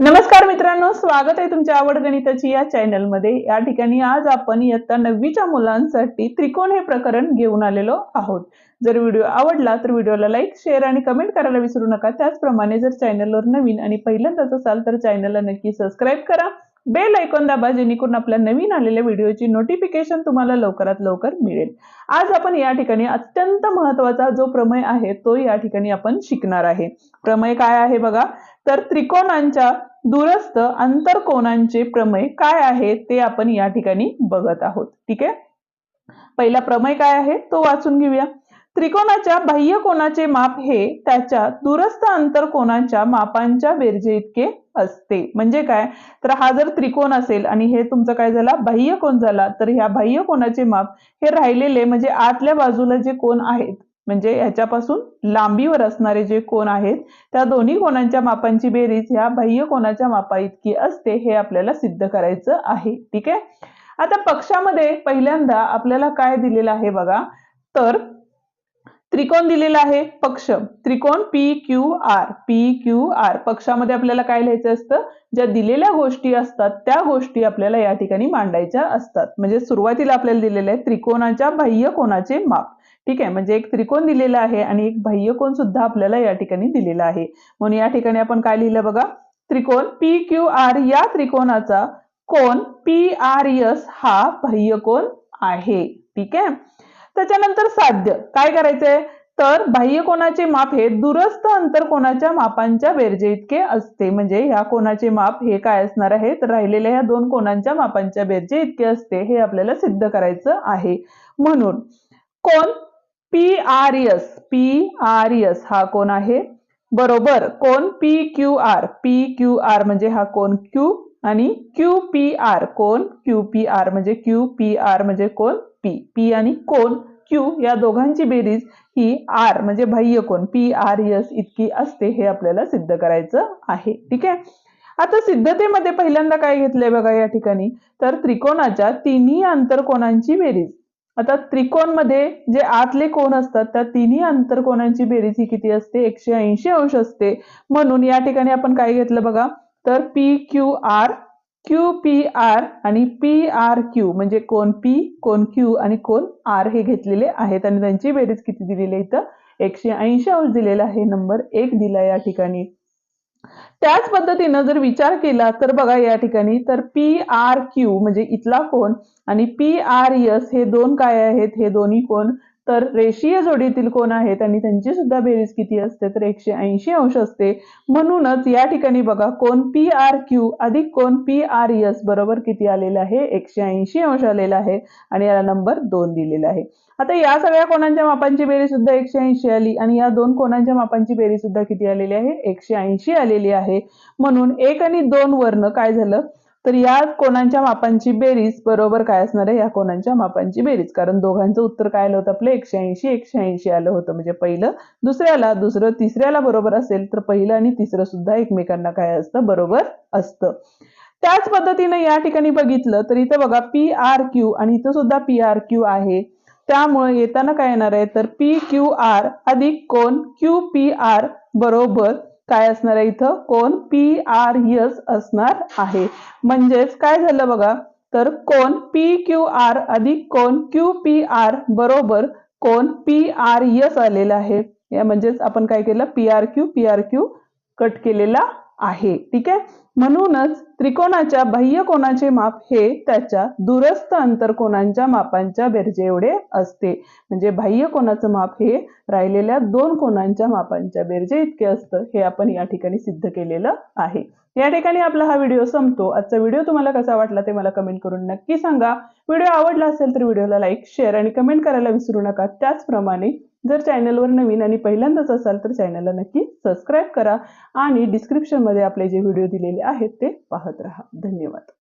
नमस्कार मित्रांनो स्वागत आहे तुमच्या आवड गणिताची या चॅनलमध्ये या ठिकाणी आज आपण इयत्ता नववीच्या मुलांसाठी त्रिकोण हे प्रकरण घेऊन आलेलो आहोत. जर व्हिडिओ आवडला तर व्हिडिओला लाईक शेअर आणि कमेंट करायला विसरू नका. त्याचप्रमाणे जर चॅनलवर नवीन आणि पहिल्यांदाच असाल तर चॅनलला नक्की सबस्क्राईब करा. बेल ऐकून दाबा जेणेकरून आपल्या नवीन आलेल्या व्हिडिओची नोटिफिकेशन तुम्हाला लवकरात लवकर मिळेल. आज आपण या ठिकाणी अत्यंत महत्त्वाचा जो प्रमेय आहे तो या ठिकाणी आपण शिकणार आहे. प्रमेय काय आहे बघा? तर त्रिकोणांच्या दूरस्थ आंतरकोणांचे प्रमेय काय आहे ते आपण या ठिकाणी बघत आहोत. ठीक आहे? पहिला प्रमेय काय आहे तो वाचून घेऊया. त्रिकोणाच्या बाह्य कोणाचे माप हे त्याच्या दूरस्थ अंतरकोनाच्या मापांच्या बेरजे इतके असते. म्हणजे काय? तर हा जर त्रिकोण असेल आणि हे तुमचं काय झाला? बाह्य कोण झाला तर ह्या बाह्य कोणाचे माप हे राहिलेले म्हणजे आतल्या बाजूला जे कोण आहेत म्हणजे ह्याच्यापासून लांबीवर असणारे जे कोण आहेत त्या दोन्ही कोणांच्या मापांची बेरीज ह्या बाह्य कोणाच्या मापा इतकी असते हे आपल्याला सिद्ध करायचं आहे. ठीक आहे? आता पक्षामध्ये पहिल्यांदा आपल्याला काय दिलेलं आहे बघा? तर त्रिकोण दिलेला आहे पक्ष. त्रिकोण P Q R P Q R पक्षामध्ये आपल्याला काय लिहायचं असतं? ज्या दिलेल्या गोष्टी असतात त्या गोष्टी आपल्याला या ठिकाणी मांडायच्या असतात. म्हणजे सुरुवातीला आपल्याला दिलेलं आहे त्रिकोणाच्या बाह्य कोणाचे माप. ठीक आहे? म्हणजे एक त्रिकोण दिलेला आहे आणि एक बाह्य कोण सुद्धा आपल्याला या ठिकाणी दिलेला आहे. म्हणून या ठिकाणी आपण काय लिहिलं बघा? त्रिकोण पी क्यू आर या त्रिकोणाचा कोण पी आर एस हा बाह्यकोन आहे. ठीक आहे? त्याच्यानंतर साध्य. काय करायचंय? तर बाह्य कोणाचे माप हे दूरस्थ अंतर कोणाच्या मापांच्या बेरजे इतके असते. म्हणजे ह्या कोणाचे माप हे काय असणार आहे तर राहिलेल्या ह्या दोन कोणांच्या मापांच्या बेरजे इतके असते. हे आपल्याला सिद्ध करायचं आहे. म्हणून कोण P R S P R S हा कोण आहे. बरोबर कोण P Q R P Q R म्हणजे हा कोण क्यू आणि क्यू पी आर कोण क्यू पी आर म्हणजे क्यू पी आर म्हणजे कोण पी पी आणि कोण? क्यू या दोघांची बेरीज ही आर म्हणजे बाह्य कोण. पी आर एस इतकी असते हे आपल्याला सिद्ध करायचं आहे. ठीक आहे? आता सिद्धतेमध्ये पहिल्यांदा काय घेतलंय बघा या ठिकाणी? तर त्रिकोणाच्या तिन्ही आंतरकोणांची बेरीज. आता त्रिकोणमध्ये जे आतले कोण असतात त्या तिन्ही आंतरकोणांची बेरीज ही किती असते? एकशे ऐंशी अंश असते. म्हणून या ठिकाणी आपण काय घेतलं बघा? तर P Q R Q P R आणि पी आर क्यू म्हणजे कोण पी कोण क्यू आणि कोण आर हे घेतलेले आहेत. आणि त्यांची बेरीज किती दिलेली आहे इथं? एकशे ऐंशी अंश दिलेला आहे. नंबर एक दिला या ठिकाणी. त्याच पद्धतीनं जर विचार केला तर बघा या ठिकाणी. तर पी आर क्यू म्हणजे इथला कोण आणि पी आर एस हे दोन काय आहेत? हे दोन्ही कोण? तर रेषीय जोडीतील कोण आहेत आणि त्यांची सुद्धा बेरीज किती असते? तर एकशे ऐंशी अंश असते. म्हणूनच या ठिकाणी बघा कोण पी आर क्यू अधिक कोण पी आर एस बरोबर किती आलेलं आहे? एकशे ऐंशी अंश आलेला आहे आणि याला नंबर दोन दिलेला आहे. आता या सगळ्या कोणांच्या मापांची बेरीज सुद्धा एकशे ऐंशी आली आणि या दोन कोणांच्या मापांची बेरीज सुद्धा किती आलेली आहे? एकशे ऐंशी आलेली आहे. म्हणून एक आणि दोन वर्ण काय झालं? तर या कोणांच्या मापांची बेरीज बरोबर काय असणार आहे? या कोणांच्या मापांची बेरीज? कारण दोघांचं उत्तर काय आलं होतं? आपलं एकशे ऐंशी एकशे ऐंशी आलं होतं. म्हणजे पहिलं दुसऱ्याला दुसरं तिसऱ्याला बरोबर असेल तर पहिलं आणि तिसरं सुद्धा एकमेकांना काय असतं? बरोबर असतं. त्याच पद्धतीनं या ठिकाणी बघितलं तर इथं बघा पी आर क्यू आणि इथं सुद्धा पी आर क्यू आहे. त्यामुळे येताना काय येणार आहे? तर पी क्यू आर अधिक कोण क्यू पी आर बरोबर काय असणार आहे इथं? कोण? पी आर यस असणार आहे. म्हणजेच काय झालं बघा? तर कोण? पी क्यू आर अधिक कोण? क्यू पी आर बरोबर कोण? पी आर यस आलेला आहे. या म्हणजेच आपण काय केलं? P R Q P R Q cut केलेला आहे. ठीक आहे? म्हणूनच त्रिकोणाच्या बाह्य कोणाचे माप हे त्याच्या दूरस्थ अंतरकोणांच्या मापांच्या बेरजे एवढे असते. म्हणजे बाह्य कोणाचं माप हे राहिलेल्या दोन कोणांच्या मापांच्या बेरजे इतके असतं हे आपण या ठिकाणी सिद्ध केलेलं आहे. या ठिकाणी आपला हा व्हिडिओ संपतो. आजचा व्हिडिओ तुम्हाला कसा वाटला ते मला कमेंट करून नक्की सांगा. व्हिडिओ आवडला असेल तर व्हिडिओला लाईक शेअर आणि कमेंट करायला विसरू नका. त्याचप्रमाणे जर चॅनलवर नवीन आणि पहिल्यांदाच असाल तर चॅनलला नक्की सबस्क्राईब करा आणि डिस्क्रिप्शनमध्ये आपले जे व्हिडिओ दिलेले आहेत ते पाहत राहा. धन्यवाद.